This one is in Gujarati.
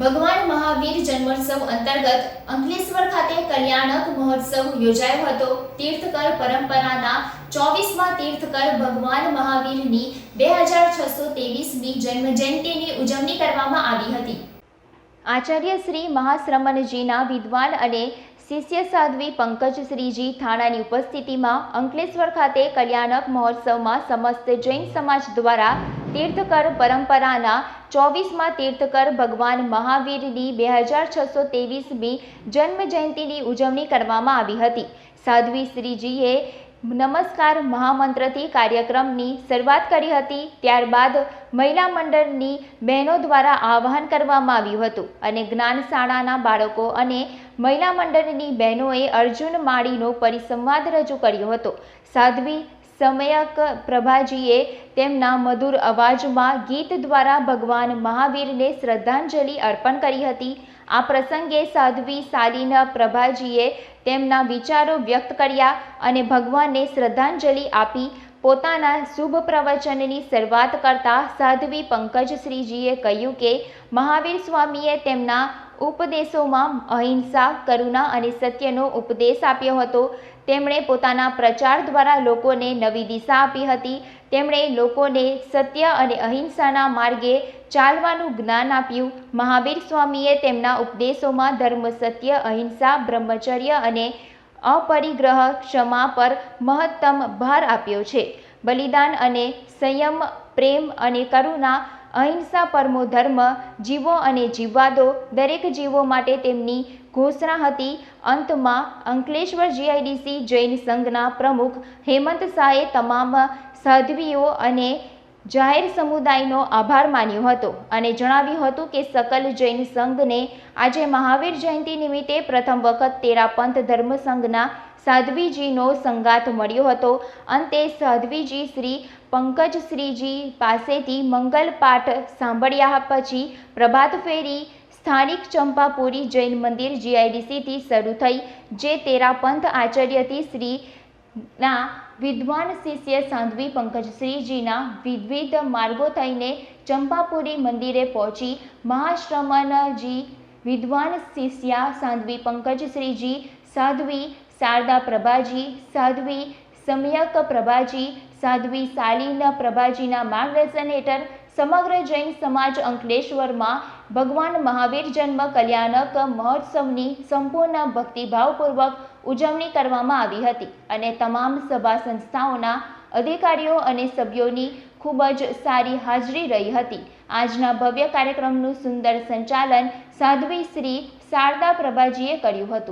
ભગવાન મહાવીર જન્મોત્સવ અંતર્ગત અંકલેશ્વર ખાતે કલ્યાણક મહોત્સવ યોજાયો હતો. તીર્થકર પરંપરાના ચોવીસમાં તીર્થકર ભગવાન મહાવીરની બે હજાર છસો તેવીસમી જન્મજયંતિની ઉજવણી કરવામાં આવી હતી. આચાર્ય શ્રી મહાશ્રમણજીના વિદ્વાન અને શિષ્ય સાધ્વી પંકજશ્રીજી થાણાની ઉપસ્થિતિમાં અંકલેશ્વર ખાતે કલ્યાણક મહોત્સવમાં સમસ્ત જૈન સમાજ દ્વારા તીર્થકર પરંપરાના ચોવીસમાં તીર્થકર ભગવાન મહાવીરની બે હજાર છસો તેવીસમી જન્મ જયંતિની ઉજવણી કરવામાં આવી હતી. સાધ્વી શ્રીજીએ નમસ્કાર મહામંત્રથી કાર્યક્રમની શરૂઆત કરી હતી. ત્યારબાદ મહિલા મંડળની બહેનો દ્વારા આહ્વાન કરવામાં આવ્યું હતું અને જ્ઞાનશાળાના બાળકો અને મહિલા મંડળની બહેનોએ અર્જુન માળીનો પરિસંવાદ રજૂ કર્યો હતો. સાધ્વી સમયક પ્રભાજીએ તેમના મધુર અવાજમાં ગીત દ્વારા ભગવાન મહાવીરને શ્રદ્ધાંજલિ અર્પણ કરી હતી. આ પ્રસંગે સાધ્વી સાલિના પ્રભાજીએ તેમના વિચારો વ્યક્ત કર્યા અને ભગવાનને શ્રદ્ધાંજલિ આપી. પોતાના શુભ પ્રવચનની શરૂઆત કરતા સાધ્વી પંકજશ્રીજીએ કહ્યું કે, મહાવીર સ્વામીએ તેમના ઉપદેશોમાં અહિંસા, કરુણા અને સત્યનો ઉપદેશ આપ્યો હતો. તેમણે પોતાના પ્રચાર દ્વારા લોકોને નવી દિશા આપી હતી. તેમણે લોકોને સત્ય અને અહિંસાના માર્ગે ચાલવાનું જ્ઞાન આપ્યું. મહાવીર સ્વામીએ તેમના ઉપદેશોમાં ધર્મ, સત્ય, અહિંસા, બ્રહ્મચર્ય અને અપરિગ્રહ ક્ષમા પર મહત્તમ ભાર આપ્યો છે. બલિદાન અને સંયમ, પ્રેમ અને કરુણા અહિંસા પરમો ધર્મ, જીવો અને જીવવાદો દરેક જીવો માટે તેમની ઘોષણા હતી. અંતમાં અંકલેશ્વર જીઆઈડીસી જૈન સંઘના પ્રમુખ હેમંત શાહે તમામ સાધ્વીઓ અને જાહેર સમુદાયનો આભાર માન્યો હતો અને જણાવ્યું હતું કે સકલ જૈન સંઘને આજે મહાવીર જયંતિ નિમિત્તે પ્રથમ વખત તેરા પંથ ધર્મ સંઘના સાધ્વીજીનો સંગાથ મળ્યો હતો. અંતે સાધ્વીજી શ્રી પંકજશ્રીજી પાસેથી મંગલપાઠ સાંભળ્યા પછી પ્રભાત ફેરી સ્થાનિક ચંપાપુરી જૈન મંદિર જીઆઈડીસીથી શરૂ થઈ, જે તેરા પંથ આચાર્યથી શ્રીના વિદ્વાન શિષ્ય સાધ્વી પંકજશ્રીજીના વિવિધ માર્ગો થઈને ચંપાપુરી મંદિરે પહોંચી. મહાશ્રમણજી વિદ્વાન શિષ્યા સાધ્વી પંકજશ્રીજી, સાધ્વી શારદા પ્રભાજી, સાધ્વી સમ્યક પ્રભાજી, સાધ્વી શાલીન પ્રભાજીના માર્ગદર્શન હેઠળ સમગ્ર જૈન સમાજ અંકલેશ્વરમાં ભગવાન મહાવીર જન્મ કલ્યાણક મહોત્સવની સંપૂર્ણ ભક્તિભાવપૂર્વક ઉજવણી કરવામાં આવી હતી અને તમામ સભા સંસ્થાઓના અધિકારીઓ અને સભ્યોની ખૂબ જ સારી હાજરી રહી હતી. આજના ભવ્ય કાર્યક્રમનું સુંદર સંચાલન સાધ્વી શ્રી શારદા પ્રભાજીએ કર્યું હતું.